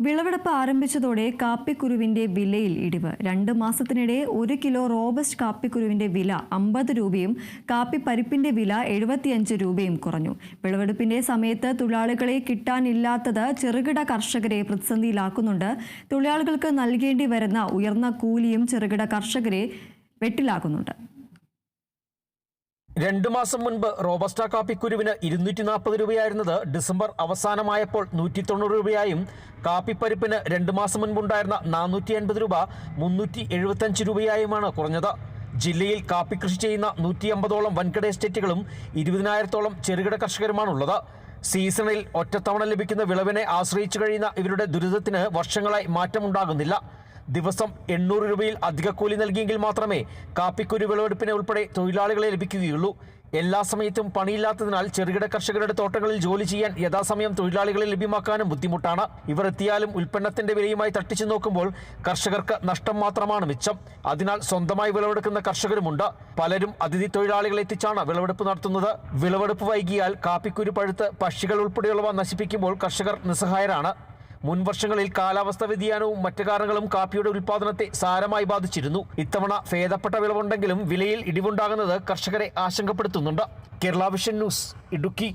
വിളവെടുപ്പ് ആരംഭിച്ചതോടെ കാപ്പിക്കുരുവിന്റെ വിലയിൽ ഇടിവ്. രണ്ട് മാസത്തിനിടെ ഒരു കിലോ റോബസ്റ്റ് കാപ്പിക്കുരുവിന്റെ വില അമ്പത് രൂപയും കാപ്പി പരിപ്പിന്റെ വില എഴുപത്തിയഞ്ച് രൂപയും കുറഞ്ഞു. വിളവെടുപ്പിന്റെ സമയത്ത് തൊഴിലാളികളെ കിട്ടാനില്ലാത്തത് ചെറുകിട കർഷകരെ പ്രതിസന്ധിയിലാക്കുന്നുണ്ട്. തൊഴിലാളികൾക്ക് നൽകേണ്ടി വരുന്ന ഉയർന്ന കൂലിയും ചെറുകിട കർഷകരെ വെട്ടിലാക്കുന്നുണ്ട്. രണ്ടു മാസം മുൻപ് റോബസ്റ്റ കാപ്പിക്കുരുവിന് ഇരുന്നൂറ്റി നാൽപ്പത് രൂപയായിരുന്നത് ഡിസംബർ അവസാനമായപ്പോൾ നൂറ്റി തൊണ്ണൂറ് രൂപയായും കാപ്പിപ്പരിപ്പിന് രണ്ട് മാസം മുൻപുണ്ടായിരുന്ന നാനൂറ്റി അൻപത് രൂപ മുന്നൂറ്റി എഴുപത്തഞ്ച് രൂപയായുമാണ് കുറഞ്ഞത്. ജില്ലയിൽ കാപ്പി കൃഷി ചെയ്യുന്ന നൂറ്റി അമ്പതോളം വൻകിട എസ്റ്റേറ്റുകളും ഇരുപതിനായിരത്തോളം ചെറുകിട കർഷകരുമാണുള്ളത്. സീസണിൽ ഒറ്റത്തവണ ലഭിക്കുന്ന വിളവിനെ ആശ്രയിച്ചു കഴിയുന്ന ഇവരുടെ ദുരിതത്തിന് വർഷങ്ങളായി മാറ്റമുണ്ടാകുന്നില്ല. ദിവസം എണ്ണൂറ് രൂപയിൽ അധിക കൂലി നൽകിയെങ്കിൽ മാത്രമേ കാപ്പിക്കുരു വിളവെടുപ്പിന് ഉൾപ്പെടെ തൊഴിലാളികളെ ലഭിക്കുകയുള്ളൂ. എല്ലാ സമയത്തും പണിയില്ലാത്തതിനാൽ ചെറുകിട കർഷകരുടെ തോട്ടങ്ങളിൽ ജോലി ചെയ്യാൻ യഥാസമയം തൊഴിലാളികളെ ലഭ്യമാക്കാനും ബുദ്ധിമുട്ടാണ്. ഇവർ എത്തിയാലും ഉൽപ്പന്നത്തിന്റെ വിലയുമായി തട്ടിച്ചു നോക്കുമ്പോൾ കർഷകർക്ക് നഷ്ടം മാത്രമാണ് മിച്ചം. അതിനാൽ സ്വന്തമായി വിളവെടുക്കുന്ന കർഷകരുമുണ്ട്. പലരും അതിഥി തൊഴിലാളികളെ എത്തിച്ചാണ് വിളവെടുപ്പ് നടത്തുന്നത്. വിളവെടുപ്പ് വൈകിയാൽ കാപ്പിക്കുരു പഴുത്ത് പക്ഷികൾ ഉൾപ്പെടെയുള്ളവ നശിപ്പിക്കുമ്പോൾ കർഷകർ നിസ്സഹായരാണ്. മുൻ വർഷങ്ങളിൽ കാലാവസ്ഥ വ്യതിയാനവും മറ്റു കാരണങ്ങളും കാപ്പിയുടെ ഉൽപാദനത്തെ സാരമായി ബാധിച്ചിരുന്നു. ഇത്തവണ ഭേദപ്പെട്ട വിളവുണ്ടെങ്കിലും വിലയിൽ ഇടിവുണ്ടാകുന്നത് കർഷകരെ ആശങ്കപ്പെടുത്തുന്നുണ്ട്. Kerala Vision News Idukki.